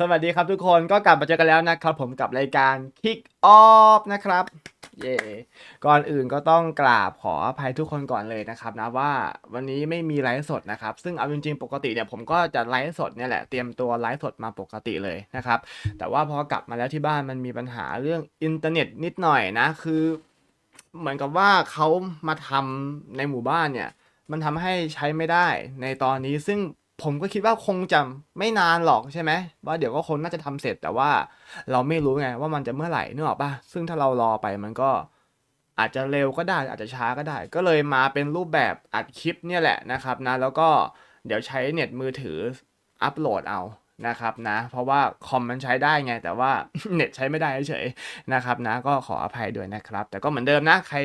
สวัสดีครับทุกคนก็กลับมาเจอกันแล้วนะครับ ผมกับรายการ Kick Off นะครับ เย่ก่อนอื่นก็ต้องกราบขออภัยทุกคนก่อนเลยนะครับนะว่าวันนี้ไม่มีไลฟ์สดนะครับ ซึ่งเอาจริงๆปกติเนี่ยผมก็จะไลฟ์สดเนี่ยแหละเตรียมตัวไลฟ์สดมาปกติเลยนะครับ แต่ว่าพอกลับมาแล้วที่บ้านมันมีปัญหาเรื่องอินเทอร์เน็ตนิดหน่อยนะ คือ เหมือนกับว่าเขามาทำในหมู่บ้านเนี่ย มันทำให้ใช้ไม่ได้ในตอนนี้ซึ่ง ผมก็คิดว่าคงจะไม่นานหรอกใช่ไหมว่าเดี๋ยวก็คงน่าจะทำเสร็จแต่ว่าเราไม่รู้ไงว่ามันจะเมื่อไหร่นึกออกปะซึ่งถ้าเรารอไปมันก็อาจจะเร็วก็ได้ อาจจะช้าก็ได้ ก็เลยมาเป็นรูปแบบอัดคลิปเนี่ยแหละนะครับนะแล้วก็เดี๋ยวใช้เน็ตมือถืออัปโหลดเอานะครับนะ เพราะว่าคอมมันใช้ได้ไง แต่ว่าเน็ตใช้ไม่ได้เฉยๆนะครับนะก็ขออภัยด้วยนะครับ แต่ก็เหมือนเดิมนะใคร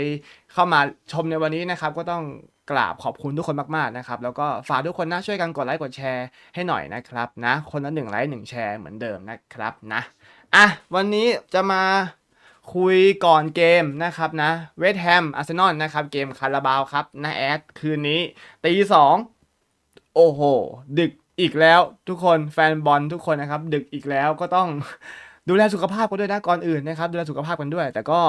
เข้ามาชมในวันนี้นะครับก็ต้อง กราบขอบคุณทุกคนมากๆนะครับ แล้วก็ฝากทุกคนนะช่วยกันกดไลค์กดแชร์ให้หน่อยนะครับนะคนละหนึ่งไลค์หนึ่งแชร์เหมือนเดิมนะครับนะอะวันนี้จะมาคุยก่อนเกมนะครับนะเวสต์แฮมอาร์เซนอลนะครับเกมคาราบาวครับนะแอดคืนนี้ตีสองโอ้โห ดึกอีกแล้วทุกคนแฟนบอลทุกคนนะครับ ดึกอีกแล้วก็ต้อง ดูแลสุขภาพกันด้วยนะก่อนอื่นนะครับดูแลสุขภาพกันด้วย แต่ก็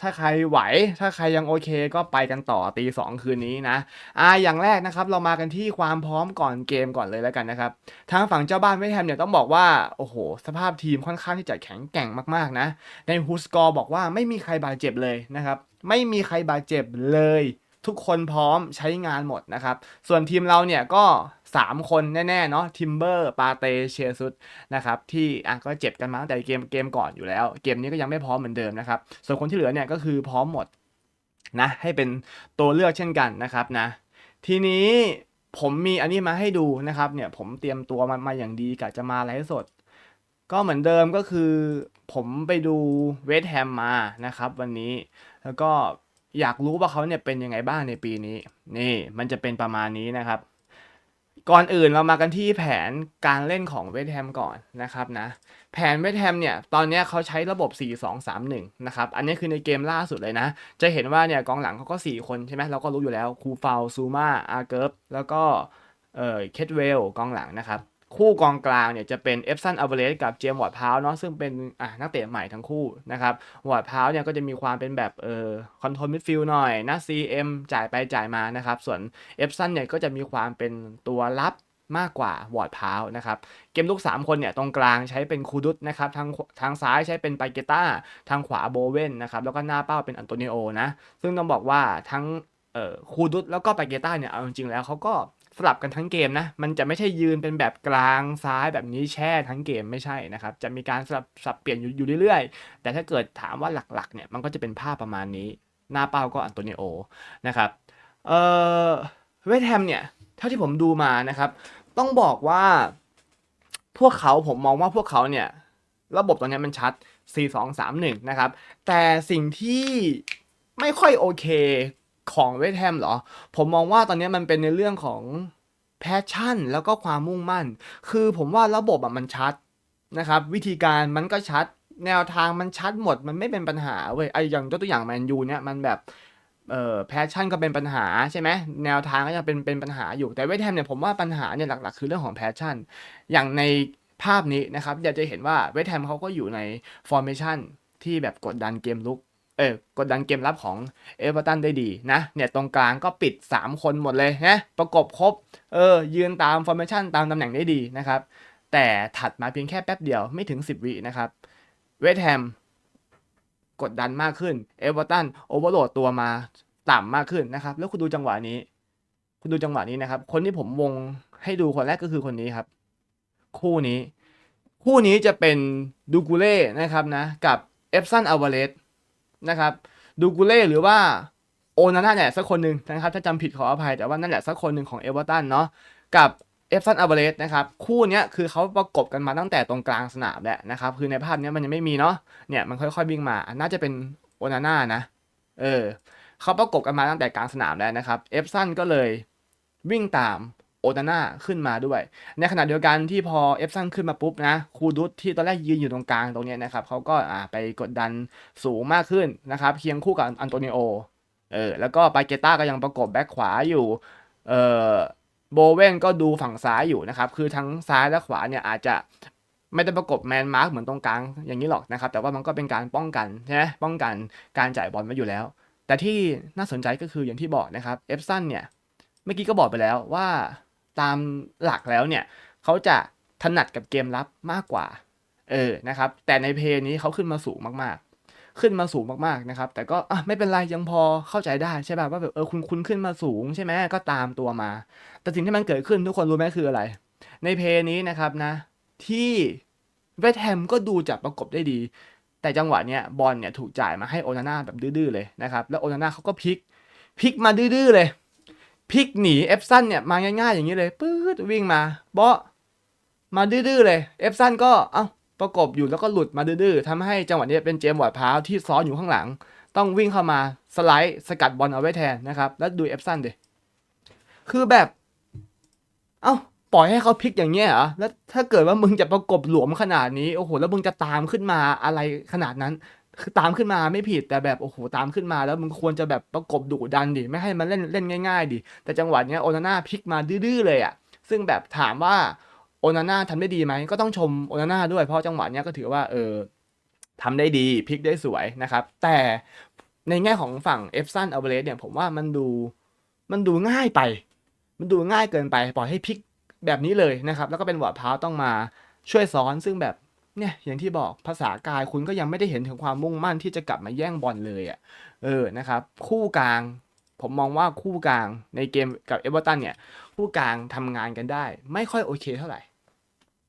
ถ้าใครไหว ถ้าใครยังโอเคก็ไปกันต่อตีสองคืนนี้นะอ่าอย่างแรกนะครับ เรามากันที่ความพร้อมก่อนเกมก่อนเลยแล้วกันนะครับทางฝั่งเจ้าบ้านเวสแฮมเนี่ยต้องบอกว่าโอ้โห สภาพทีมค่อนข้างที่จะแข็งแกร่งมากๆนะ ในฮูสกอร์บอกว่าไม่มีใครบาดเจ็บเลยนะครับไม่มีใครบาดเจ็บเลย ทุกคนพร้อมใช้งานหมดนะครับส่วนทีมเราเนี่ยก็ 3 คนแน่ๆเนาะทิมเบอร์ปาเตเชียซุดนะครับที่อะก็เจ็บกันมาตั้งแต่เกมเกมก่อนอยู่แล้ว เกมนี้ก็ยังไม่พร้อมเหมือนเดิมนะครับส่วนคนที่เหลือเนี่ยก็คือพร้อมหมดนะให้เป็นตัวเลือกเช่นกันนะครับนะทีนี้ผมมีอันนี้มาให้ดูนะครับเนี่ยผมเตรียมตัวมามาอย่างดีกะจะมาไลฟ์สด ก็เหมือนเดิมก็คือผมไปดูเวสแฮมมานะครับวันนี้แล้วก็อยากรู้ว่าเขาเนี่ยเป็นยังไงบ้างในปีนี้ นี่มันจะเป็นประมาณนี้นะครับ ก่อนอื่นเรามากันที่แผนการเล่นของเวทแฮมก่อนนะครับนะแผนเวทแฮมเนี่ยตอนนี้เขาใช้ระบบ 4-2-3-1 นะครับอันนี้คือในเกมล่าสุดเลยนะ จะเห็นว่าเนี่ยกองหลังเขาก็ 4 คนใช่ไหมเราก็รู้อยู่แล้วคูฟาวซูมาอาเกิร์ฟแล้วก็เอ่อเคทเวลกองหลังนะครับ คู่กองกลางเนี่ยจะเป็นเอฟซันอัลเวเรสกับเจมส์วอร์ดพาวเนาะซึ่งเป็นอะนักเตะใหม่ทั้งคู่นะครับวอร์ดพาวเนี่ยก็จะมีความเป็นแบบเอ่อคอนโทรลมิดฟิลด์หน่อยนะ CM จ่ายไปจ่ายมานะครับ ส่วนเอฟซันเนี่ยก็จะมีความเป็นตัวรับมากกว่าวอร์ดพาวนะครับ เกมลุก3 คนเนี่ยตรงกลางใช้เป็นคูดุสนะครับทางทางซ้ายใช้เป็นปาเกต้า ทางขวาโบเวนนะครับ แล้วก็หน้าเป้าเป็นอันโตนิโอนะ ซึ่งต้องบอกว่าทั้งคูดุสแล้วก็ปาเกต้าเนี่ยเอาจริงๆแล้วเขาก็ สลับกันทั้งเกมนะ มันจะไม่ใช่ยืนเป็นแบบกลางซ้ายแบบนี้แช่ทั้งเกมไม่ใช่นะครับ จะมีการสลับสลับเปลี่ยนอยู่อยู่เรื่อยๆ แต่ถ้าเกิดถามว่าหลักๆเนี่ยมันก็จะเป็นภาพประมาณนี้ หน้าเป้าก็อันโตนิโอนะครับเอ่อเวสต์แฮมเนี่ยเท่าที่ผมดูมานะครับ ต้องบอกว่า พวกเขาผมมองว่าพวกเขาเนี่ย ระบบตอนนี้มันชัด 4 2 3 1 นะครับ แต่สิ่งที่ไม่ค่อยโอเค ของเวสต์แฮมเหรอ ผมมองว่าตอนนี้มันเป็นในเรื่องของแพชชั่น แล้วก็ความมุ่งมั่น คือผมว่าระบบอะมันชัดนะครับ วิธีการมันก็ชัด แนวทางมันชัดหมดมันไม่เป็นปัญหาเว้ยไออย่างยกตัวอย่างแมนยูเนี่ยมันแบบเอ่อแพชชั่นก็เป็นปัญหาใช่ไหมแนวทางก็ยังเป็นเป็นปัญหาอยู่แต่เวสต์แฮมเนี่ยผมว่าปัญหาเนี่ยหลักๆ คือเรื่องของแพชชั่น อย่างในภาพนี้นะครับอยากจะเห็นว่าเวสต์แฮมเขาก็อยู่ในฟอร์เมชั่นที่แบบกดดันเกมลุก เออกดดันเกมรับของเอเวอร์ตันได้ดีนะ เนี่ยตรงกลางก็ปิด 3 คนหมดเลยนะประกบครบ เออ ยืนตามฟอร์เมชันตามตำแหน่งได้ดีนะครับ แต่ถัดมาเพียงแค่แป๊บเดียวไม่ถึง 10 วินะครับเวสแฮมกดดันมากขึ้นเอเวอร์ตันโอเวอร์โหลดตัวมาต่ำมากขึ้นนะครับ แล้วคุณดูจังหวะนี้ คุณดูจังหวะนี้นะครับ คนที่ผมวงให้ดูคนแรกก็คือคนนี้ครับ คู่นี้ คู่นี้จะเป็นดูกูเล่นะครับนะ กับเอฟซันอัลวาเรส นะครับ ดูกูเล่หรือว่าโอนาน่าเนี่ยสักคนหนึ่งนะครับ ถ้าจำผิดขออภัย แต่ว่านั่นแหละสักคนหนึ่งของเอเวอร์ตันเนาะกับเอฟซันอัลวเรสนะครับ คู่นี้คือเขาประกบกันมาตั้งแต่ตรงกลางสนามแหละนะครับ คือในภาพนี้มันยังไม่มีเนาะเนี่ยมันค่อยๆวิ่งมา น่าจะเป็นโอนาน่านะ เออเขาประกบกันมาตั้งแต่กลางสนามแล้วนะครับเอฟซันก็เลยวิ่งตาม โอนาน่าขึ้นมาด้วย ในขณะเดียวกันที่พอเอฟซันขึ้นมาปุ๊บนะคูดุสที่ตอนแรกยืนอยู่ตรงกลางตรงนี้นะครับเขาก็อ่าไปกดดันสูงมากขึ้นนะครับเคียงคู่กับอันโตนิโอเออแล้วก็ปาเกต้าก็ยังประกบแบ็คขวาอยู่เออโบเว่นก็ดูฝั่งซ้ายอยู่นะครับ คือทั้งซ้ายและขวาเนี่ยอาจจะไม่ได้ประกบแมนมาร์กเหมือนตรงกลางอย่างนี้หรอกนะครับ แต่ว่ามันก็เป็นการป้องกันใช่ไหมป้องกันการจ่ายบอลไว้อยู่แล้ว แต่ที่น่าสนใจก็คืออย่างที่บอกนะครับ เอฟซันเนี่ย เมื่อกี้ก็บอกไปแล้วว่า ตามหลักแล้วเนี่ยเขาจะถนัดกับเกมรับมากกว่า เออนะครับ แต่ในเพลย์นี้เขาขึ้นมาสูงมากๆ ขึ้นมาสูงมากๆนะครับ แต่ก็อะไม่เป็นไรยังพอเข้าใจได้ใช่ป่ะว่าแบบเออคุณคุณขึ้นมาสูงใช่ไหมก็ตามตัวมา แต่สิ่งที่มันเกิดขึ้นทุกคนรู้ไหมคืออะไร ในเพลย์นี้นะครับนะ ที่เวสต์แฮมก็ดูจะประกบได้ดี แต่จังหวะเนี้ยบอลเนี่ยถูกจ่ายมาให้โอนาน่าแบบดื้อๆเลยนะครับ แล้วโอนาน่าเขาก็พลิกพลิกมาดื้อๆเลย พลิกหนีเอฟซันเนี่ยมาง่ายๆอย่างนี้เลยปื๊ดวิ่งมาเบาะมาดื้อๆเลยเอฟซันก็เอ้าประกบอยู่แล้วก็หลุดมาดื้อๆทำให้จังหวะนี้เป็นเจมส์วอร์ดพาวที่ซ้อนอยู่ข้างหลัง ต้องวิ่งเข้ามาสไลด์สกัดบอลเอาไว้แทนนะครับ แล้วดูเอฟซันดิคือแบบ เอ้าปล่อยให้เขาพลิกอย่างเงี้ยเหรอแล้วถ้าเกิดว่ามึงจะประกบหลวมขนาดนี้โอ้โหแล้วมึงจะตามขึ้นมาอะไรขนาดนั้น คือตามขึ้นมาไม่ผิดแต่แบบโอ้โหตามขึ้นมาแล้วมึงควรจะแบบประกบดุดันดิไม่ให้มันเล่นเล่นง่าย ๆดิแต่จังหวะเนี้ยโอนาน่าพลิกมาดื้อๆเลยอะซึ่งแบบถามว่าโอนาน่าทำได้ดีไหมก็ต้องชมโอนาน่าด้วยเพราะจังหวะเนี้ยก็ถือว่าเออทำได้ดีพลิกได้สวยนะครับ แต่ในแง่ของฝั่งเอฟซันอัลเบรสเนี่ยผมว่ามันดูมันดูง่ายไป มันดูง่ายเกินไปปล่อยให้พลิกแบบนี้เลยนะครับ แล้วก็เป็นวอร์ดพาวต้องมาช่วยซ้อนซึ่งแบบ เนี่ยอย่างที่บอกภาษากายคุณก็ยังไม่ได้เห็นถึงความมุ่งมั่นที่จะกลับมาแย่งบอลเลยอะ่ะเออนะครับ คู่กลาง ผมมองว่าคู่กลางในเกมกับเอเวอร์ตันเนี่ย คู่กลางทำงานกันได้ ไม่ค่อยโอเคเท่าไหร่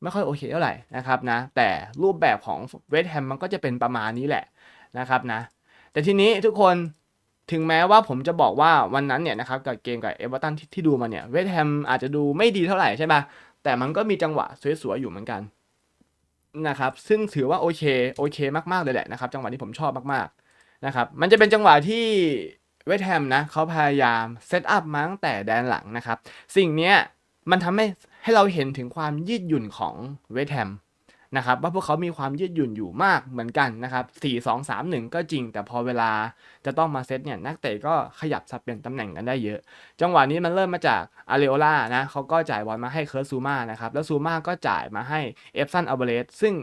ไม่ค่อยโอเคเท่าไหร่นะครับนะ แต่รูปแบบของเวสต์แฮมมันก็จะเป็นประมาณนี้แหละนะครับนะ แต่ทีนี้ทุกคนถึงแม้ว่าผมจะบอกว่าวันนั้นเนี่ยนะครับกับเกมกับเอเวอร์ตันที่ดูมาเนี่ยเวสต์แฮมอาจจะดูไม่ดีเท่าไหร่ใช่ปะแต่มันก็มีจังหวะสวยๆอยู่เหมือนกัน นะครับซึ่งถือว่าโอเคโอเคมากๆเลยแหละนะครับ จังหวะที่ผมชอบมากๆนะครับมันจะเป็นจังหวะที่เวทแฮมนะเขาพยายามเซตอัพมาตั้งแต่แดนหลังนะครับ สิ่งนี้มันทำให้ให้เราเห็นถึงความยืดหยุ่นของเวทแฮม นะครับว่าพวกเขามีความยืดหยุ่นอยู่มากเหมือนกันนะครับ4 2 3 1 ก็จริง แต่พอเวลาจะต้องมาเซตเนี่ยนักเตะก็ขยับสับเปลี่ยนตำแหน่งกันได้เยอะ จังหวะนี้มันเริ่มมาจากอาริโอล่านะเขาก็จ่ายบอลมาให้เคิร์ซูมานะครับแล้วซูมาก็จ่ายมาให้เอฟซันอัลเบรสซึ่ง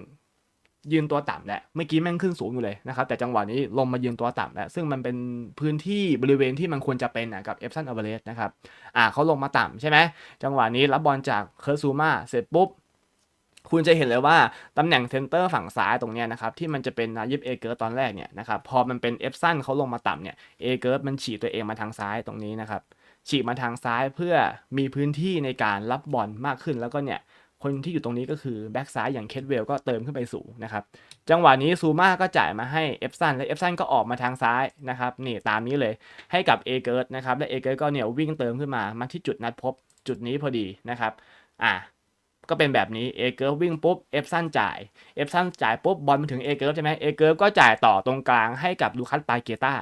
ยืนตัวต่ำแหละเมื่อกี้แม่งขึ้นสูงอยู่เลยนะครับแต่จังหวะนี้ลงมายืนตัวต่ำแล้วซึ่งมันเป็นพื้นที่บริเวณที่มันควรจะเป็นนะกับเอฟซันอัลเบรสนะครับอ่าเขาลงมาต่ำใช่ไหมจังหวะนี้รับบอลจากเคิร์ซูมาเสร็จปุ๊บ คุณจะเห็นเลยว่าตำแหน่งเซนเตอร์ฝั่งซ้ายตรงนี้นะครับที่มันจะเป็นนายิบเอเกิร์ตตอนแรกเนี่ยนะครับพอมันเป็นเอฟซันเขาลงมาต่ำเนี่ยเอเกิร์ตมันฉีกตัวเองมาทางซ้ายตรงนี้นะครับฉีกมาทางซ้ายเพื่อมีพื้นที่ในการรับบอลมากขึ้นแล้วก็เนี่ยคนที่อยู่ตรงนี้ก็คือแบ็กซ้ายอย่างเคทเวลก็เติมขึ้นไปสูงนะครับจังหวะนี้ซูมาก็จ่ายมาให้เอฟซันและเอฟซันก็ออกมาทางซ้ายนะครับนี่ตามนี้เลยให้กับเอเกิร์ตนะครับและเอเกิร์ตก็เนี่ยวิ่งเติมขึ้นมามาที่จุดนัดพบจุดนี้พอดีนะครับอะ ก็เป็นแบบนี้เอเกิร์ฟวิ่งปุ๊บเอฟซันจ่ายเอฟซันจ่ายปุ๊บบอลมาถึงเอเกิร์ฟใช่ไหมเอเกิร์ฟก็จ่ายต่อตรงกลางให้กับลูคัสปาเกต้า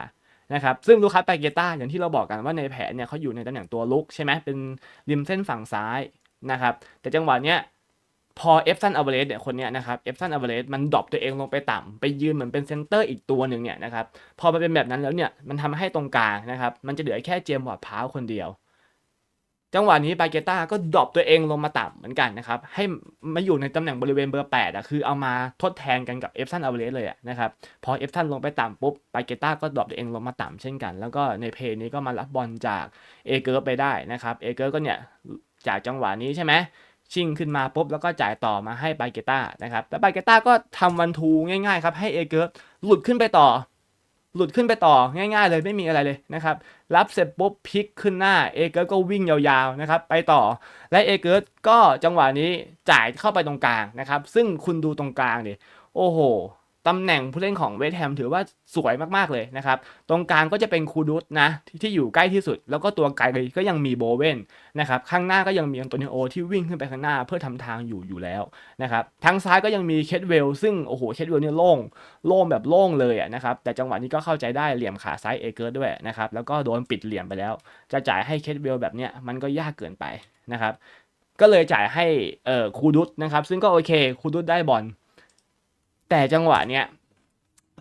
นะครับซึ่งลูคัสปาเกต้าอย่างที่เราบอกกันว่าในแผนเนี่ยเขาอยู่ในตำแหน่งตัวลุกใช่ไหมเป็นริมเส้นฝั่งซ้ายนะครับแต่จังหวะเนี้ยพอเอฟซันอัลเบรสเนี่ยคนเนี้ยนะครับเอฟซันอัลเบรสมันดรอปตัวเองลงไปต่ำไปยืนเหมือนเป็นเซนเตอร์อีกตัวหนึ่งเนี่ยนะครับพอมันเป็นแบบนั้นแล้วเนี่ยมันทำให้ตรงกลางนะครับมันจะเหลือแค่เจมส์วอร์ดพาวคนเดียว จังหวะนี้บาเกต้าก็ดรอปตัวเองลงมาต่ำเหมือนกันนะครับ ให้มาอยู่ในตำแหน่งบริเวณเบอร์8อะคือเอามาทดแทนกันกับเอฟซันอัลเวสเลยอะนะครับ พอเอฟซันลงไปต่ำปุ๊บบาเกต้าก็ดรอปตัวเองลงมาต่ำเช่นกัน แล้วก็ในเพย์นี้ก็มารับบอลจากเอเกอร์ไปได้นะครับเอเกอร์ก็เนี่ยจากจังหวะนี้ใช่ไหมชิงขึ้นมาปุ๊บแล้วก็จ่ายต่อมาให้บาเกต้านะครับแต่บาเกต้าก็ทำวันทูง่ายๆครับให้เอเกอร์หลุดขึ้นไปต่อ หลุดขึ้นไปต่อง่าย ๆ เลยไม่มีอะไรเลยนะครับรับเสร็จปุ๊บพลิกขึ้นหน้าเอเกิร์ก็วิ่งยาวๆนะครับไปต่อและเอเกิร์ก็จังหวะนี้จ่ายเข้าไปตรงกลางนะครับซึ่งคุณดูตรงกลางดิโอ้โห ตำแหน่งผู้เล่นของเวสต์แฮมถือว่าสวยมากๆเลยนะครับ ตรงกลางก็จะเป็นคูดุสนะที่ที่อยู่ใกล้ที่สุด แล้วก็ตัวไกลก็ยังมีโบเวนนะครับ ข้างหน้าก็ยังมีอันโตนิโอที่วิ่งขึ้นไปข้างหน้าเพื่อทำทางอยู่อยู่แล้วนะครับ ทางซ้ายก็ยังมีเคทเวลซึ่งโอ้โหเคทเวลเนี่ยโล่งโล่งแบบโล่งเลยนะครับ แต่จังหวะนี้ก็เข้าใจได้เหลี่ยมขาซ้ายเอเกิร์ด้วยนะครับ แล้วก็โดนปิดเหลี่ยมไปแล้ว จะจ่ายให้เคทเวลแบบเนี้ยมันก็ยากเกินไปนะครับ ก็เลยจ่ายให้เอ่อคูดุสนะครับ ซึ่งก็โอเคคูดุสได้บอล แต่จังหวะเนี้ย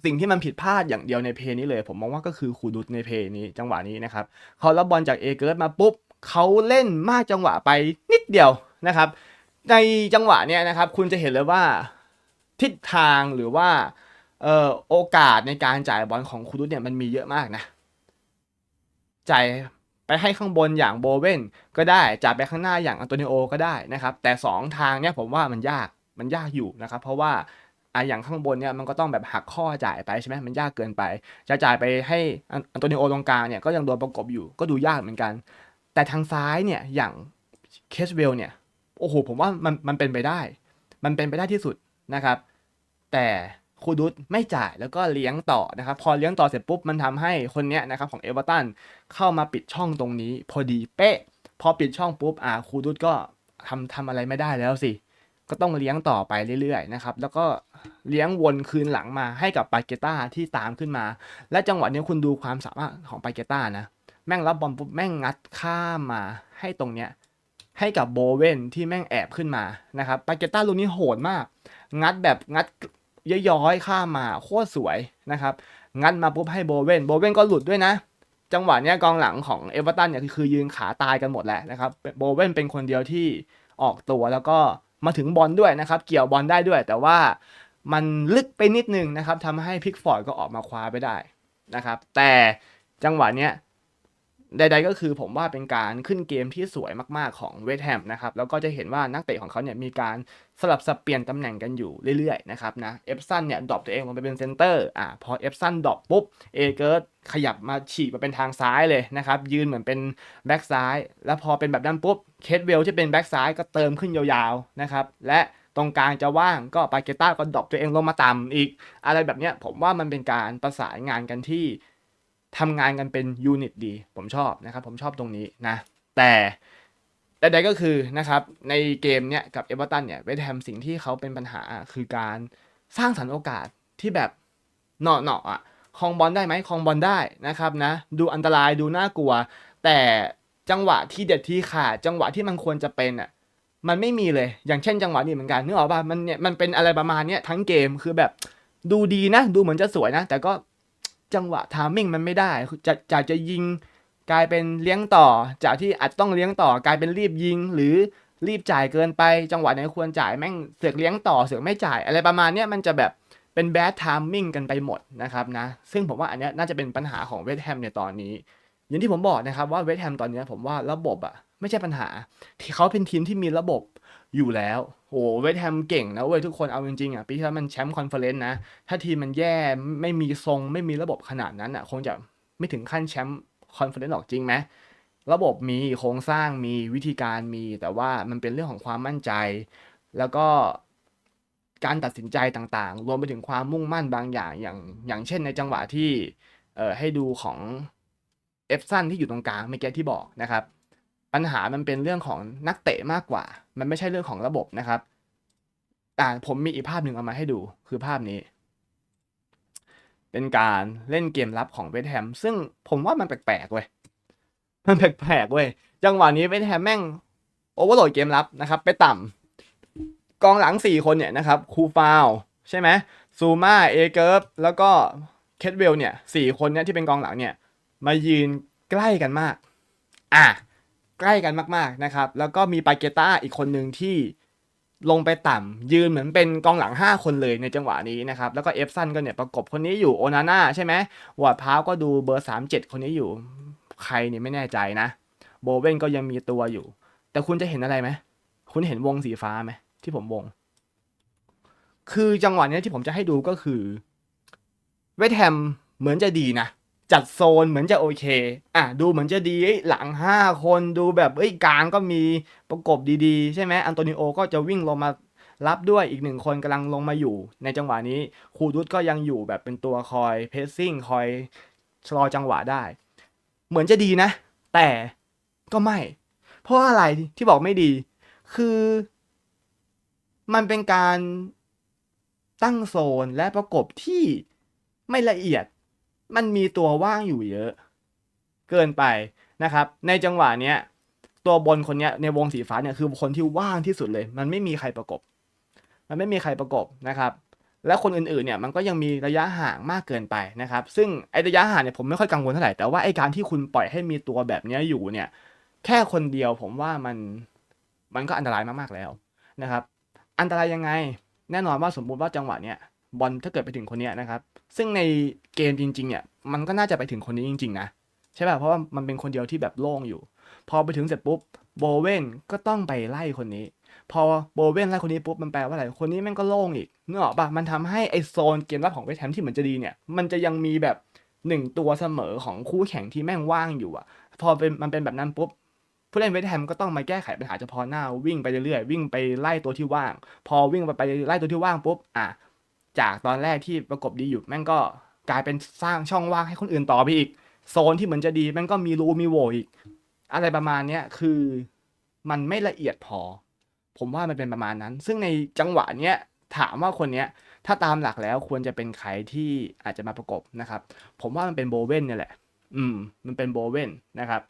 สิ่งที่มันผิดพลาดอย่างเดียวในเพลย์นี้เลย ผมมองว่าก็คือคูดุสในเพลย์นี้จังหวะนี้นะครับเขารับบอลจากเอเกิร์ตมาปุ๊บเขาเล่นมากจังหวะไปนิดเดียวนะครับ ในจังหวะเนี้ยนะครับ คุณจะเห็นเลยว่าทิศทางหรือว่าเอ่อโอกาสในการจ่ายบอลของคูรุสเนี่ยมันมีเยอะมากนะจ่ายไปให้ข้างบนอย่างโบเวนก็ได้จ่ายไปข้างหน้าอย่างอันโตนิโอก็ได้นะครับ แต่ 2 ทางเนี่ยผมว่ามันยากมันยากอยู่นะครับ เพราะว่า อะอย่างข้างบนเนี่ยมันก็ต้องแบบหักข้อจ่ายไปใช่ไหมมันยากเกินไป จะจ่ายไปให้อันโตนิโอตรงกลางเนี่ยก็ยังโดนประกบอยู่ก็ดูยากเหมือนกัน แต่ทางซ้ายเนี่ยอย่างเคสเวลเนี่ยโอ้โหผมว่ามันมันเป็นไปได้ มันเป็นไปได้ที่สุดนะครับ แต่คูดุสไม่จ่ายแล้วก็เลี้ยงต่อนะครับ พอเลี้ยงต่อเสร็จปุ๊บมันทำให้คนเนี้ยนะครับของเอเวอร์ตันเข้ามาปิดช่องตรงนี้ พอดีเป๊ะ พอปิดช่องปุ๊บอ่าคูดุสก็ทำทำอะไรไม่ได้แล้วสิ ก็ต้องเลี้ยงต่อไปเรื่อยๆนะครับแล้วก็เลี้ยงวนคืนหลังมาให้กับปาเกต้าที่ตามขึ้นมา และจังหวะนี้คุณดูความสามารถของปาเกต้านะแม่งรับบอลปุ๊บแม่งงัดข้ามมาให้ตรงเนี้ยให้กับโบเวนที่แม่งแอบขึ้นมานะครับปาเกต้าลูกนี้โหดมาก งัดแบบงัดย้อยๆข้ามมาโคตรสวยนะครับงัดมาปุ๊บให้โบเวนโบเวนก็หลุดด้วยนะจังหวะเนี้ยกองหลังของเอเวอร์ตันเนี่ยคือยืนขาตายกันหมดแหละนะครับโบเวนเป็นคนเดียวที่ออกตัวแล้วก็ มาถึงบอลด้วยนะครับ เกี่ยวบอลได้ด้วย แต่ว่ามันลึกไปนิดนึงนะครับทำให้พิกฟอร์ดก็ออกมาคว้าไปได้นะครับ แต่จังหวะเนี้ย ใดๆก็คือผมว่าเป็นการขึ้นเกมที่สวยมากๆของเวสต์แฮมนะครับแล้วก็จะเห็นว่านักเตะของเขาเนี่ยมีการสลับสับเปลี่ยนตำแหน่งกันอยู่เรื่อยๆนะครับนะเอฟซันเนี่ยดรอปตัวเองลงไปเป็นเซนเตอร์อ่าพอเอฟซันดรอปปุ๊บเอเกิร์ดขยับมาฉีกมาเป็นทางซ้ายเลยนะครับยืนเหมือนเป็นแบ็กซ้าย แล้วพอเป็นแบบนั้นปุ๊บเคทเวลที่เป็นแบ็กซ้ายก็เติมขึ้นยาวๆนะครับและตรงกลางจะว่างก็ปาเกต้าก็ดรอปตัวเองลงมาต่ำอีก อะไรแบบเนี้ยผมว่ามันเป็นการประสานงานกันที่ ทำงานกันเป็นยูนิตดี ผมชอบนะครับ ผมชอบตรงนี้นะ แต่ใดๆก็คือนะครับ ในเกมเนี้ยกับเอเวอร์ตันเนี่ยเวสแฮมสิ่งที่เขาเป็นปัญหาคือการสร้างสรรค์โอกาสที่แบบเนาะเนาะอะคลองบอลได้ไหมคลองบอลได้นะครับนะ ดูอันตรายดูน่ากลัว แต่จังหวะที่เด็ดที่ขาดจังหวะที่มันควรจะเป็นอะมันไม่มีเลย อย่างเช่นจังหวะนี้เหมือนกันนึกออกป่ะมันเนี่ยมันเป็นอะไรประมาณเนี้ยทั้งเกมคือแบบดูดีนะ ดูเหมือนจะสวยนะ แต่ก็ จังหวะทามมิ่งมันไม่ได้จะจากจะยิงกลายเป็นเลี้ยงต่อ จากที่อาจต้องเลี้ยงต่อกลายเป็นรีบยิง หรือรีบจ่ายเกินไป จังหวะไหนควรจ่ายแม่งเสือกเลี้ยงต่อเสือกไม่จ่าย อะไรประมาณเนี้ยมันจะแบบเป็นแบดทามมิ่งกันไปหมดนะครับนะ ซึ่งผมว่าอันเนี้ยน่าจะเป็นปัญหาของเวสต์แฮมในตอนนี้ อย่างที่ผมบอกนะครับว่าเวสต์แฮมตอนเนี้ยผมว่าระบบอะไม่ใช่ปัญหา ที่เขาเป็นทีมที่มีระบบอยู่แล้ว โหเวสต์แฮมเก่งนะเว้ยทุกคนเอาจริงๆอะปีที่แล้วมันแชมป์คอนเฟอเรนซ์นะ ถ้าทีมมันแย่ไม่มีทรงไม่มีระบบขนาดนั้นอะ คงจะไม่ถึงขั้นแชมป์คอนเฟอเรนซ์หรอกจริงไหมระบบมีโครงสร้างมีวิธีการมีแต่ว่ามันเป็นเรื่องของความมั่นใจ แล้วก็การตัดสินใจต่างๆ รวมไปถึงความมุ่งมั่นบางอย่างอย่างอย่างเช่นในจังหวะที่เอ่อให้ดูของเอฟซันที่อยู่ตรงกลางเมื่อกี้ที่บอกนะครับ ปัญหามันเป็นเรื่องของนักเตะมากกว่า มันไม่ใช่เรื่องของระบบนะครับ อ่าผมมีอีกภาพหนึ่งเอามาให้ดูคือภาพนี้ เป็นการเล่นเกมรับของเวสต์แฮม ซึ่งผมว่ามันแปลกๆเว้ย มันแปลกๆเว้ย จังหวะนี้เวสต์แฮมแม่งโอเวอร์โหลดเกมรับนะครับ ไปต่ำกองหลัง 4 คนเนี่ยนะครับคูฟาวใช่ไหมซูมาเอเกิร์ฟแล้วก็เคทเวลเนี่ยสี่คนเนี่ยที่เป็นกองหลังเนี่ยมายืนใกล้กันมาก อะ ใกล้กันมากๆนะครับ แล้วก็มีปาเกต้าอีกคนหนึ่งที่ลงไปต่ำยืนเหมือนเป็นกองหลัง 5 คนเลยในจังหวะนี้นะครับ แล้วก็เอฟซันก็เนี่ยประกบคนนี้อยู่โอนาน่าใช่ไหมวอร์ดพาวก็ดูเบอร์ 37 คนนี้อยู่ ใครเนี่ยไม่แน่ใจนะ โบเวนก็ยังมีตัวอยู่ แต่คุณจะเห็นอะไรไหม คุณเห็นวงสีฟ้าไหมที่ผมวง คือจังหวะนี้ที่ผมจะให้ดูก็คือ เวสต์แฮมเหมือนจะดีนะ จัดโซนเหมือนจะโอเค อะดูเหมือนจะดีหลังห้าคนดูแบบเอ้ยกลางก็มีประกบดีๆ ใช่ไหมอันโตนิโอก็จะวิ่งลงมารับด้วยอีกหนึ่งคนกำลังลงมาอยู่ ในจังหวะนี้คูดุสก็ยังอยู่แบบเป็นตัวคอยเพสซิ่งคอยชะลอจังหวะได้ เหมือนจะดีนะ แต่ก็ไม่ เพราะอะไรที่บอกไม่ดี คือ มันเป็นการตั้งโซนและประกบที่ไม่ละเอียด มันมีตัวว่างอยู่เยอะ เกินไปนะครับ ในจังหวะเนี้ยตัวบนคนเนี้ยในวงสีฟ้าเนี่ยคือคนที่ว่างที่สุดเลย มันไม่มีใครประกบ มันไม่มีใครประกบนะครับ และคนอื่นๆเนี่ยมันก็ยังมีระยะห่างมากเกินไปนะครับ ซึ่งไอระยะห่างเนี่ยผมไม่ค่อยกังวลเท่าไหร่แต่ว่าไอการที่คุณปล่อยให้มีตัวแบบเนี้ยอยู่เนี่ย แค่คนเดียวผมว่ามันมันก็อันตรายมากๆแล้วนะครับ อันตรายยังไง แน่นอนว่าสมมุติว่าจังหวะเนี้ย บอลถ้าเกิดไปถึงคนนี้นะครับ ซึ่งในเกมจริงๆเนี่ยมันก็น่าจะไปถึงคนนี้จริง ๆ นะใช่ป่ะเพราะว่ามันเป็นคนเดียวที่แบบโล่งอยู่ พอไปถึงเสร็จปุ๊บโบเวนก็ต้องไปไล่คนนี้ พอโบเวนไล่คนนี้ปุ๊บมันแปลว่าอะไรคนนี้แม่งก็โล่งอีกนึกออกป่ะมันทำให้ไอโซนเกมรับของเวสแฮมที่เหมือนจะดีเนี่ยมันจะยังมีแบบหนึ่งตัวเสมอของคู่แข่งที่แม่งว่างอยู่อะพอเป็นมันเป็นแบบนั้นปุ๊บผู้เล่นเวสแฮมก็ต้องมาแก้ไขปัญหาเฉพาะหน้าวิ่งไปเรื่อยๆวิ่งไปไล่ตัวที่ว่าง พอวิ่งไปไปไล่ตัวที่ว่างปุ๊บอะ จากตอนแรกที่ประกบดีอยู่แม่งก็กลายเป็นสร้างช่องว่างให้คนอื่นต่อไปอีก โซนที่เหมือนจะดีแม่งก็มีรูมีโหว่อีก อะไรประมาณเนี้ยคือมันไม่ละเอียดพอ ผมว่ามันเป็นประมาณนั้น ซึ่งในจังหวะเนี้ยถามว่าคนเนี้ยถ้าตามหลักแล้วควรจะเป็นใครที่อาจจะมาประกบนะครับ ผมว่ามันเป็นโบเวนเนี่ยแหละ อืม มันเป็นโบเวนนะครับ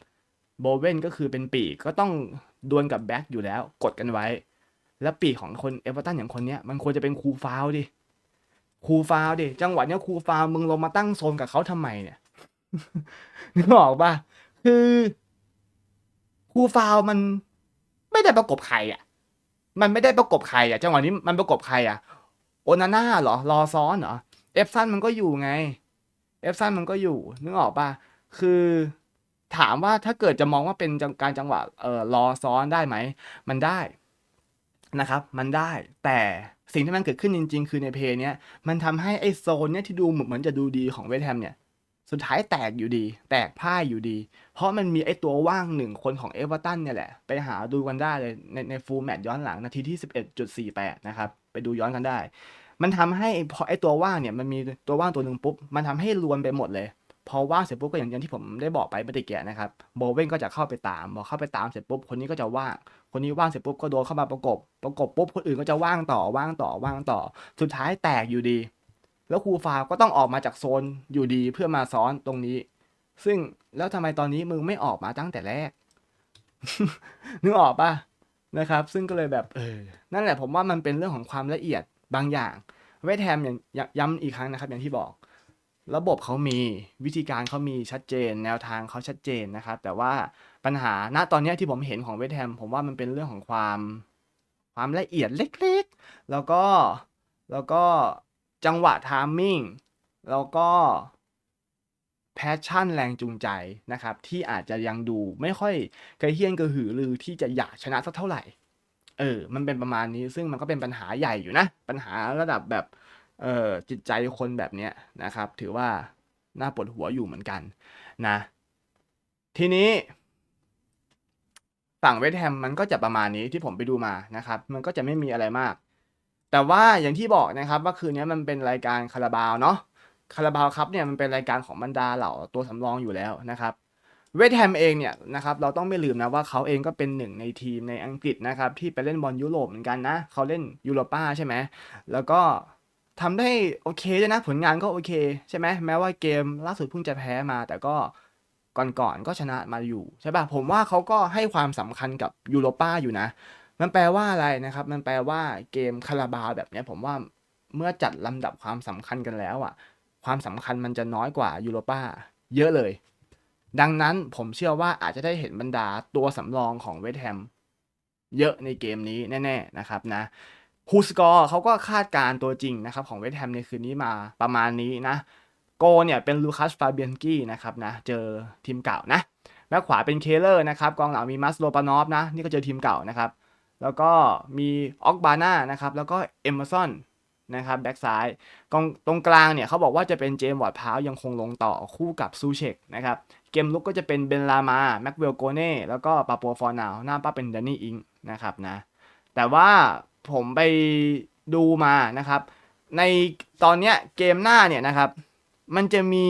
โบเวนก็คือเป็นปีกก็ต้องดวลกับแบ็กอยู่แล้ว กดกันไว้ แล้วปีกของคนเอเวอร์ตันอย่างคนเนี้ยมันควรจะเป็นคูฟาวดิ คูฟาวดิจังหวะเนี้ยคูฟาวมึงลงมาตั้งโซนกับเขาทำไมเนี่ยนึกออกปะคือคูฟาวมันไม่ได้ประกบใครอะ มันไม่ได้ประกบใครอะ จังหวะนี้มันประกบใครอะ โอนาน่าเหรอรอซ้อนเหรอเอฟซันมันก็อยู่ไงเอฟซันมันก็อยู่นึกออกปะคือถามว่าถ้าเกิดจะมองว่าเป็นการจังหวะเอ่อรอซ้อนได้ไหม มันได้นะครับ มันได้แต่ สิ่งที่มันเกิดขึ้นจริง ๆ คือในเพลย์เนี้ยมันทำให้ไอโซนเนี้ยที่ดูเหมือนจะดูดีของเวสต์แฮมเนี่ยสุดท้ายแตกอยู่ดี แตกพ่ายอยู่ดี เพราะมันมีไอตัวว่างหนึ่งคนของเอเวอร์ตันเนี่ยแหละ ไปหาดูกันได้เลยในในฟูลแมตย้อนหลังนาทีที่ 11.48 นะครับ ไปดูย้อนกันได้ มันทำให้พอไอตัวว่างเนี่ยมันมีตัวว่างตัวหนึ่งปุ๊บ มันทำให้รวนไปหมดเลย พอว่างเสร็จปุ๊บก็อย่างอย่างที่ผมได้บอกไปเมื่อตะกี้นะครับโบเว่นก็จะเข้าไปตามพอเข้าไปตามเสร็จปุ๊บคนนี้ก็จะว่าง คนนี้ว่างเสร็จปุ๊บก็โดนเข้ามาประกบ ประกบปุ๊บคนอื่นก็จะว่างต่อว่างต่อว่างต่อ สุดท้ายแตกอยู่ดี แล้วครูฟาวก็ต้องออกมาจากโซนอยู่ดีเพื่อมาซ้อนตรงนี้ ซึ่งแล้วทำไมตอนนี้มึงไม่ออกมาตั้งแต่แรกนึกออกปะนะครับ ซึ่งก็เลยแบบเออนั่นแหละผมว่ามันเป็นเรื่องของความละเอียดบางอย่างเวทแฮมอย่างยย้ำอีกครั้งนะครับ อย่างที่บอก ระบบเขามีวิธีการเขามีชัดเจน แนวทางเขาชัดเจนนะครับ แต่ว่าปัญหาณตอนนี้ที่ผมเห็นของเวทแฮมผมว่ามันเป็นเรื่องของความความละเอียดเล็กๆ แล้วก็แล้วก็จังหวะทามมิ่งแล้วก็แพชชั่นแรงจูงใจนะครับ ที่อาจจะยังดูไม่ค่อยกระเฮี้ยนกระหือรือที่จะอยากชนะสักเท่าไหร่ เออ มันเป็นประมาณนี้ซึ่งมันก็เป็นปัญหาใหญ่อยู่นะ ปัญหาระดับแบบ เออจิตใจคนแบบเนี้ยนะครับ ถือว่าน่าปวดหัวอยู่เหมือนกันนะ ทีนี้ ฝั่งเวสแฮมมันก็จะประมาณนี้ที่ผมไปดูมานะครับ มันก็จะไม่มีอะไรมาก แต่ว่าอย่างที่บอกนะครับ ว่าคืนนี้มันเป็นรายการคาราบาวเนาะคาราบาวครับเนี่ยมันเป็นรายการของบรรดาเหล่าตัวสำรองอยู่แล้วนะครับเวสแฮมเองเนี่ยนะครับเราต้องไม่ลืมนะว่าเขาเองก็เป็นหนึ่งในทีมในอังกฤษนะครับที่ไปเล่นบอลยุโรปเหมือนกันนะ เขาเล่นยูโรป้าใช่ไหมแล้วก็ ทำได้โอเคด้วยนะผลงานก็โอเค ใช่ไหมแม้ว่าเกมล่าสุดเพิ่งจะแพ้มา แต่ก็ก่อนๆก็ชนะมาอยู่ใช่ป่ะผมว่าเขาก็ให้ความสำคัญกับยูโรป้าอยู่นะ มันแปลว่าอะไรนะครับ มันแปลว่าเกมคาราบาวแบบนี้ผมว่าเมื่อจัดลำดับความสำคัญกันแล้วอะ ความสำคัญมันจะน้อยกว่ายูโรป้าเยอะเลย ดังนั้นผมเชื่อว่าอาจจะได้เห็นบรรดาตัวสำรองของเวสต์แฮมเยอะในเกมนี้แน่ ๆ นะครับนะ ฮูสกอร์เขาก็คาดการ์ตัวจริงนะครับของเวสต์แฮมในคืนนี้มาประมาณนี้นะโกเนี่ยเป็นลูคัสฟาเบียนกี้นะครับนะเจอทีมเก่านะแบ็คขวาเป็นเคเลอร์นะครับกองหลังมีมัสโลปานอฟนะนี่ก็เจอทีมเก่านะครับแล้วก็มีออกบาน่านะครับแล้วก็เอมเมอร์สันนะครับแบ็กซ้ายกองตรงกลางเนี่ยเขาบอกว่าจะเป็นเจมส์วอร์ดพาวยังคงลงต่อคู่กับซูเชกนะครับเกมลุกก็จะเป็นเบนลามาแม็กเวลโกเน่แล้วก็ปาโปฟอร์นาวหน้าป้าเป็นดนนี่อิงนะครับนะแต่ว่า ผมไปดูมานะครับ ในตอนเนี้ยเกมหน้าเนี่ยนะครับ มันจะมี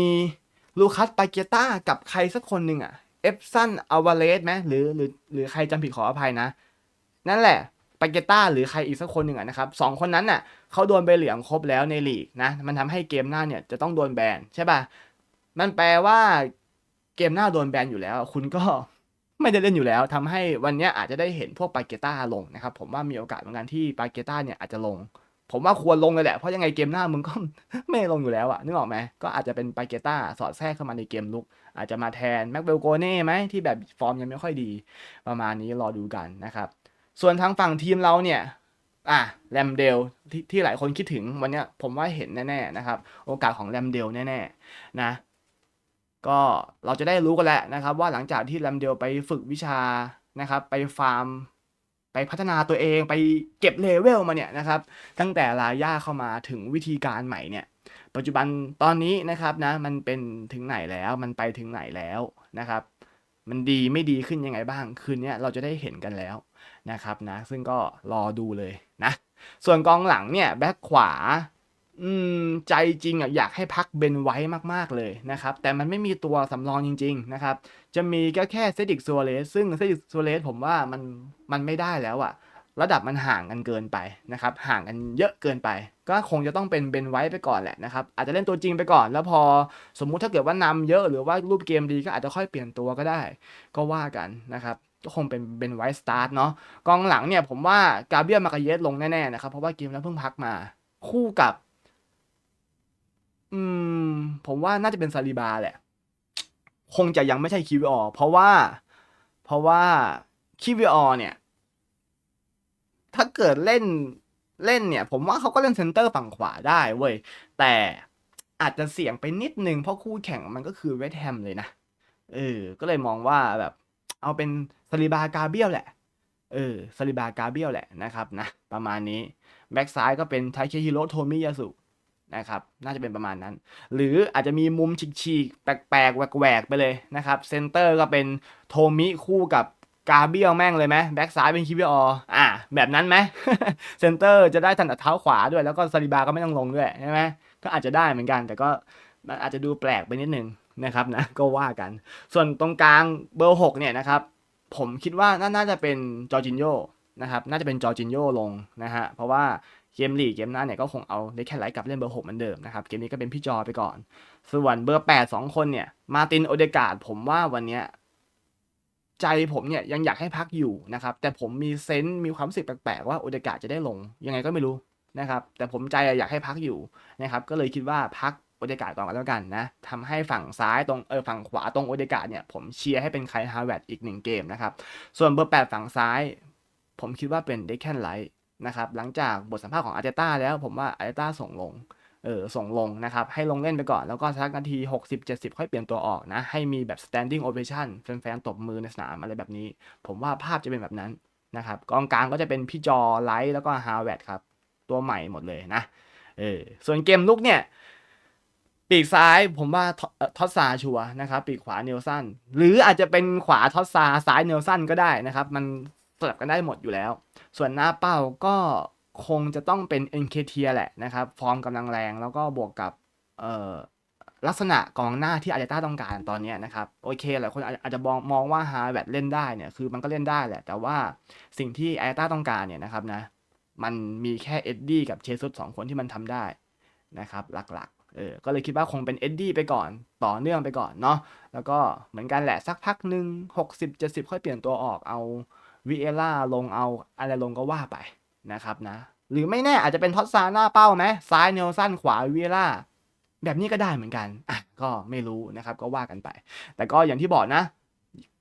ลูคัสปาเกต้ากับใครสักคนหนึ่งอะเอฟซันอาวาเลสไหมหรือหรือหรือใครจำผิดขออภัยนะ นั่นแหละปาเกต้าหรือใครอีกสักคนหนึ่งอะนะครับสองคนนั้นน่ะเขาโดนใบเหลืองครบแล้วในลีกนะ มันทำให้เกมหน้าเนี่ยจะต้องโดนแบนใช่ป่ะ มันแปลว่าเกมหน้าโดนแบนอยู่แล้ว คุณก็ ไม่ได้เล่นอยู่แล้วทำให้วันนี้อาจจะได้เห็นพวกปาเกต้าลงนะครับ ผมว่ามีโอกาสเหมือนกันที่ปาเกต้าเนี่ยอาจจะลง ผมว่าควรลงเลยแหละ เพราะยังไงเกมหน้ามึงก็ไม่ลงอยู่แล้วอะนึกออกไหมก็อาจจะเป็นปาเกต้าสอดแทรกเข้ามาในเกมลุก อาจจะมาแทนแม็กเบลโกเน่ไหมที่แบบฟอร์มยังไม่ค่อยดี ประมาณนี้รอดูกันนะครับ ส่วนทางฝั่งทีมเราเนี่ยอะแรมเดลที่ที่หลายคนคิดถึงวันนี้ผมว่าเห็นแน่ๆนะครับ โอกาสของแรมเดลแน่ๆนะ ก็เราจะได้รู้กันแล้วนะครับว่าหลังจากที่แรมเดลไปฝึกวิชานะครับ ไปฟาร์ม ไปพัฒนาตัวเองไปเก็บเลเวลมาเนี่ยนะครับ ตั้งแต่ลาย่าเข้ามาถึงวิธีการใหม่เนี่ย ปัจจุบันตอนนี้นะครับนะมันเป็นถึงไหนแล้วมันไปถึงไหนแล้วนะครับ มันดีไม่ดีขึ้นยังไงบ้าง คืนนี้เราจะได้เห็นกันแล้วนะครับนะ ซึ่งก็รอดูเลยนะ ส่วนกองหลังเนี่ยแบ็คขวา อืมใจจริงอะอยากให้พักเบนไว้มากๆเลยนะครับ แต่มันไม่มีตัวสำรองจริง ๆ นะครับ จะมีก็แค่เซดิกซัวเรสซึ่งเซดิกซัวเรสผมว่ามันมันไม่ได้แล้วอะ ระดับมันห่างกันเกินไปนะครับ ห่างกันเยอะเกินไป ก็คงจะต้องเป็นเบนไว้ไปก่อนแหละนะครับ อาจจะเล่นตัวจริงไปก่อน แล้วพอสมมุติถ้าเกิดว่านำเยอะหรือว่ารูปเกมดีก็อาจจะค่อยเปลี่ยนตัวก็ได้ ก็ว่ากันนะครับก็คงเป็นเบนไว้สตาร์ทเนาะกองหลังเนี่ยผมว่ากาเบียมากาเยสลงแน่ๆนะครับเพราะว่าเกมแล้วเพิ่งพักมาคู่กับ อืม ผมว่าน่าจะเป็นซาลิบาแหละ คงจะยังไม่ใช่คิวออเพราะว่า เพราะว่าคิวออเนี่ย ถ้าเกิดเล่นเล่นเนี่ย ผมว่าเขาก็เล่นเซนเตอร์ฝั่งขวาได้เว้ย แต่อาจจะเสี่ยงไปนิดนึงเพราะคู่แข่งมันก็คือเวสแฮมเลยนะ เออ ก็เลยมองว่าแบบ เอาเป็นซาลิบากาเบียลแหละ เออซาลิบากาเบียลแหละนะครับนะ ประมาณนี้ แบ็กซ้ายก็เป็นไทเคฮิโรโทมิยาสุ นะครับ น่าจะเป็นประมาณนั้น หรืออาจจะมีมุมฉีกๆ แปลกๆ แหวกๆ ไปเลยนะครับ เซนเตอร์ก็เป็นโทมิคู่กับกาเบียลแม่งเลยไหมแบ็กซ้ายเป็นคิวิอออ่าแบบนั้นไหมเซนเตอร์จะได้ถนัดเท้าขวาด้วย แล้วก็ซาลิบาก็ไม่ต้องลงด้วยใช่ไหมก็อาจจะได้เหมือนกัน แต่ก็นอาจจะดูแปลกไปนิดนึงนะครับนะก็ว่ากัน ส่วนตรงกลางเบอร์หกเนี่ยนะครับ ผมคิดว่าน่าน่าจะเป็นจอร์จินโยนะครับ น่าจะเป็นจอร์จินโยลงนะฮะเพราะว่า เกมลีกเกมหน้าเนี่ยก็คงเอาได้แค่ไลท์กับเล่นเบอร์หกเหมือนเดิมนะครับ เกมนี้ก็เป็นพี่จอไปก่อน ส่วนเบอร์แปดสองคนเนี่ย มาตินโอเดกาดผมว่าวันเนี้ยใจผมเนี่ยยังอยากให้พักอยู่นะครับ แต่ผมมีเซนต์มีความรู้สึกแปลกๆว่าโอเดกาดจะได้ลง ยังไงก็ไม่รู้นะครับ แต่ผมใจอยากให้พักอยู่นะครับ ก็เลยคิดว่าพักโอเดกาดก่อนก็แล้วกันนะทำให้ฝั่งซ้ายตรงเออฝั่งขวาตรงโอเดกาดเนี่ยผมเชียร์ให้เป็นไคลฮาวเวร์ดอีกหนึ่งเกมนะครับ ส่วนเบอร์แปดฝั่งซ้าย ผมคิดว่าเป็นเดคแคนไลท์ นะครับหลังจากบทสัมภาษณ์ของอาร์เตต้าแล้วผมว่าอาร์เตต้าส่งลงเออส่งลงนะครับให้ลงเล่นไปก่อนแล้วก็สักนาที 60-70 ค่อยเปลี่ยนตัวออกนะ ให้มีแบบ standing ovation แฟนๆตบมือในสนามอะไรแบบนี้ ผมว่าภาพจะเป็นแบบนั้นนะครับกองกลางก็จะเป็นพี่จอไลท์แล้วก็ฮาวเวดครับ ตัวใหม่หมดเลยนะเออส่วนเกมลุกเนี่ย ปีกซ้ายผมว่าทเอ่อทอสซาชัวนะครับ ปีกขวาเนลสันหรืออาจจะเป็นขวาท็อสซาซ้ายเนลสันก็ได้นะครับ มัน ลับกันได้หมดอยู่แล้ว ส่วนหน้าเป้าก็คงจะต้องเป็น NKT แหละนะครับ ฟอร์มกำลังแรงแล้วก็บวกกับลักษณะกองหน้าที่อาร์เตต้าต้องการตอนนี้นะครับโอเคหลายคนอาจจะมองมองว่าฮาแวดเล่นได้เนี่ยคือมันก็เล่นได้แหละ แต่ว่าสิ่งที่อาร์เตต้าต้องการเนี่ยนะครับนะมันมีแค่เอ็ดดี้กับเชซุสสองคนที่มันทำได้นะครับหลักๆเออก็เลยคิดว่าคงเป็นเอ็ดดี้ไปก่อนต่อเนื่องไปก่อนเนาะแล้วก็เหมือนกันแหละสักพักหนึ่งหกสิบเจ็ดสิบค่อยเปลี่ยนตัวออกเอา วีเอล่าลงเอาอะไรลงก็ว่าไปนะครับนะ หรือไม่แน่อาจจะเป็นท็อตซาหน้าเป้าไหมซ้ายเนลสันขวาวีเอล่าแบบนี้ก็ได้เหมือนกันอะก็ไม่รู้นะครับก็ว่ากันไป แต่ก็อย่างที่บอกนะ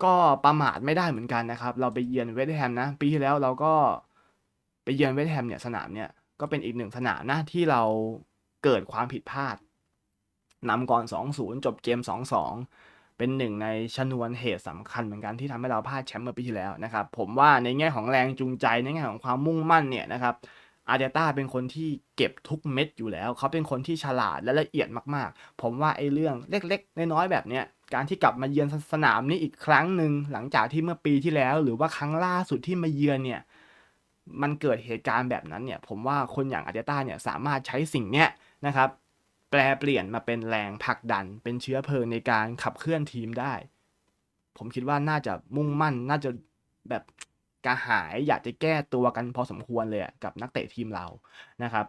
ก็ประมาทไม่ได้เหมือนกันนะครับ เราไปเยือนเวสต์แฮมนะ ปีที่แล้วเราก็ไปเยือนเวสต์แฮมเนี่ยสนามเนี่ยก็เป็นอีกหนึ่งสนามนะที่เราเกิดความผิดพลาดนำก่อน 2-0 จบเกม 2-2 เป็นหนึ่งในชนวนเหตุสำคัญเหมือนกันที่ทำให้เราพลาดแชมป์เมื่อปีที่แล้วนะครับผมว่าในแง่ของแรงจูงใจในแง่ของความมุ่งมั่นเนี่ยนะครับอาร์เตต้าเป็นคนที่เก็บทุกเม็ดอยู่แล้ว เขาเป็นคนที่ฉลาดและละเอียดมากๆ ผมว่าไอ้เรื่องเล็กๆ น้อยๆ แบบเนี้ย การที่กลับมาเยือนสนามนี้อีกครั้งหนึ่งหลังจากที่เมื่อปีที่แล้ว หรือว่าครั้งล่าสุดที่มาเยือนเนี่ย มันเกิดเหตุการณ์แบบนั้นเนี่ย ผมว่าคนอย่างอาร์เตต้าเนี่ยสามารถใช้สิ่งเนี้ยนะครับ แปลเปลี่ยนมาเป็นแรงผลักดัน เป็นเชื้อเพลิงในการขับเคลื่อนทีมได้ ผมคิดว่าน่าจะมุ่งมั่น น่าจะแบบกระหายอยากจะแก้ตัวกันพอสมควรเลยกับนักเตะทีมเรานะครับ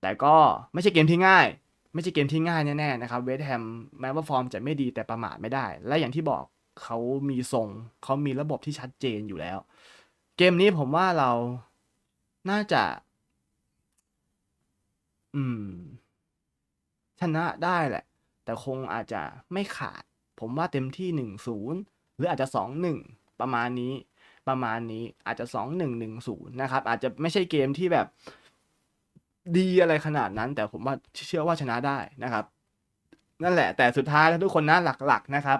แต่ก็ไม่ใช่เกมที่ง่าย ไม่ใช่เกมที่ง่ายแน่ๆนะครับเวสแฮมแม้ว่าฟอร์มจะไม่ดีแต่ประมาทไม่ได้ และอย่างที่บอกเขามีทรงเขามีระบบที่ชัดเจนอยู่แล้ว เกมนี้ผมว่าเราน่าจะ อืม ชนะได้แหละ แต่คงอาจจะไม่ขาด ผมว่าเต็มที่หนึ่งศูนย์หรืออาจจะสองหนึ่งประมาณนี้ ประมาณนี้อาจจะสองหนึ่งหนึ่งศูนย์นะครับ อาจจะไม่ใช่เกมที่แบบดีอะไรขนาดนั้น แต่ผมว่าเชื่อว่าชนะได้นะครับ นั่นแหละ แต่สุดท้ายแล้วทุกคนนะหลักๆนะครับ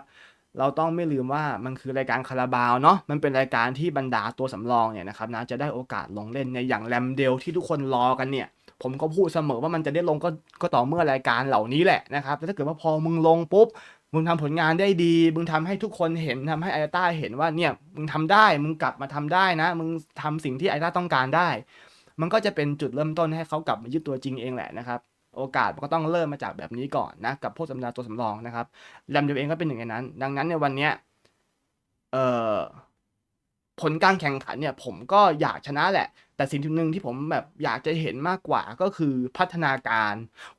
เราต้องไม่ลืมว่ามันคือรายการคาราบาวเนาะมันเป็นรายการที่บรรดาตัวสำรองเนี่ยนะครับนะจะได้โอกาสลงเล่นในอย่างแรมเดลที่ทุกคนรอกันเนี่ย ผมก็พูดเสมอว่ามันจะได้ลงก็ก็ต่อเมื่อรายการเหล่านี้แหละนะครับแต่ถ้าเกิดว่าพอมึงลงปุ๊บมึงทำผลงานได้ดี มึงทำให้ทุกคนเห็นทำให้ไอต้าเห็นว่าเนี่ยมึงทำได้ มึงกลับมาทำได้นะ มึงทำสิ่งที่ไอต้าต้องการได้ มันก็จะเป็นจุดเริ่มต้นให้เขากลับมายึดตัวจริงเองแหละนะครับโอกาสมันก็ต้องเริ่มมาจากแบบนี้ก่อนนะกับพวกสำนาตัวสำรองนะครับแรมเดลเองก็เป็นหนึ่งในนั้น ดังนั้นในวันเนี้ยเอ่อ ผลการแข่งขันเนี่ยผมก็อยากชนะแหละ แต่สิ่งหนึ่งที่ผมแบบอยากจะเห็นมากกว่าก็คือพัฒนาการ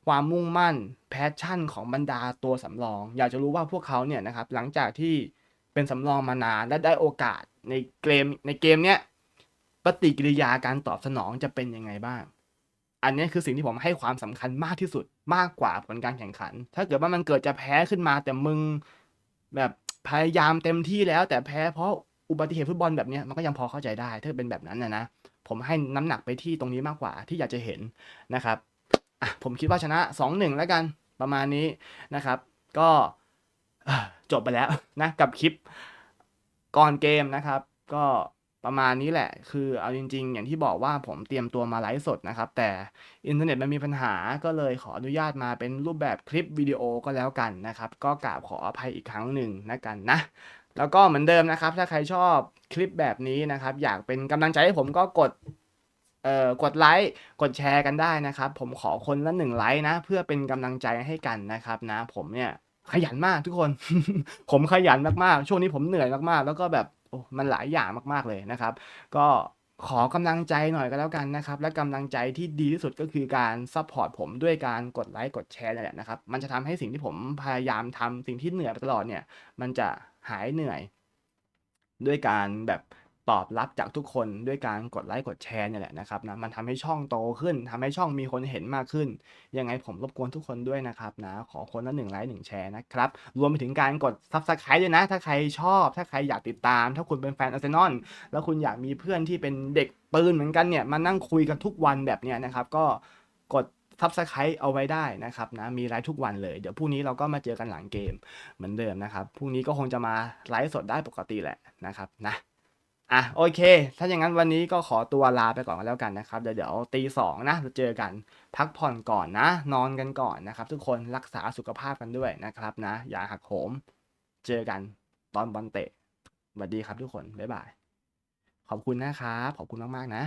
ความมุ่งมั่น แพชชั่นของบรรดาตัวสำรอง อยากจะรู้ว่าพวกเขาเนี่ยนะครับหลังจากที่เป็นสำรองมานานและได้โอกาสในเกมในเกมเนี้ยปฏิกิริยาการตอบสนองจะเป็นยังไงบ้าง อันนี้คือสิ่งที่ผมให้ความสำคัญมากที่สุดมากกว่าผลการแข่งขัน ถ้าเกิดว่ามันเกิดจะแพ้ขึ้นมาแต่มึงแบบพยายามเต็มที่แล้วแต่แพ้เพราะ อุบัติเหตุฟุตบอลแบบนี้มันก็ยังพอเข้าใจได้ ถ้าเป็นแบบนั้นนะนะผมให้น้ำหนักไปที่ตรงนี้มากกว่าที่อยากจะเห็นนะครับผมคิดว่าชนะ 2-1 แล้วกันประมาณนี้นะครับ ก็จบไปแล้วนะกับคลิปก่อนเกมนะครับ ก็ประมาณนี้แหละ คือเอาจริง ๆ อย่างที่บอกว่าผมเตรียมตัวมาไลฟ์สดนะครับ แต่อินเทอร์เน็ตมันมีปัญหาก็เลยขออนุญาตมาเป็นรูปแบบคลิปวิดีโอก็แล้วกันนะครับ ก็กราบขออภัยอีกครั้งหนึ่งนะกันนะ แล้วก็เหมือนเดิมนะครับ ถ้าใครชอบคลิปแบบนี้นะครับ อยากเป็นกำลังใจให้ผมก็กดเอ่อกดไลค์กดแชร์กันได้นะครับ ผมขอคนละหนึ่งไลค์นะ เพื่อเป็นกำลังใจให้กันนะครับนะ ผมเนี่ยขยันมากทุกคน ผมขยันมากๆ ช่วงนี้ผมเหนื่อยมากๆ แล้วก็แบบโอ้มันหลายอย่างมากๆเลยนะครับ ก็ ขอกำลังใจหน่อยก็แล้วกันนะครับ และกำลังใจที่ดีที่สุดก็คือการซัพพอร์ตผมด้วยการกดไลค์กดแชร์นี่นแหละนะครับ มันจะทำให้สิ่งที่ผมพยายามทำสิ่งที่เหนื่อยมาตลอดเนี่ย มันจะหายเหนื่อย ด้วยการแบบ ตอบรับจากทุกคนด้วยการกดไลค์กดแชร์เนี่ยแหละนะครับนะมันทำให้ช่องโตขึ้นทำให้ช่องมีคนเห็นมากขึ้น ยังไงผมรบกวนทุกคนด้วยนะครับนะขอคนละหนึ่งไลค์หนึ่งแชร์นะครับรวมไปถึงการกด Subscribe ด้วยนะ ถ้าใครชอบ ถ้าใครอยากติดตาม ถ้าคุณเป็นแฟนอาร์เซนอลแล้วคุณอยากมีเพื่อนที่เป็นเด็กปืนเหมือนกันเนี่ยมานั่งคุยกันทุกวันแบบเนี้ยนะครับก็กด Subscribe เอาไว้ได้นะครับนะมีไลฟ์ทุกวันเลย เดี๋ยวพรุ่งนี้เราก็มาเจอกันหลังเกมเหมือนเดิมนะครับพรุ่งนี้ก็คงจะมาไลฟ์สดได้ปกติแหละนะครับนะ อะโอเค ถ้าอย่างนั้นวันนี้ก็ขอตัวลาไปก่อนแล้วกันนะครับ เดี๋ยวเดี๋ยวตีสองนะเราเจอกันพักผ่อนก่อนนะ นอนกันก่อนนะครับ ทุกคนรักษาสุขภาพกันด้วยนะครับนะ อย่าหักโหม เจอกันตอนบอลเตะสวัสดีครับทุกคน บ๊ายบาย ขอบคุณนะครับ ขอบคุณมาก ๆ นะ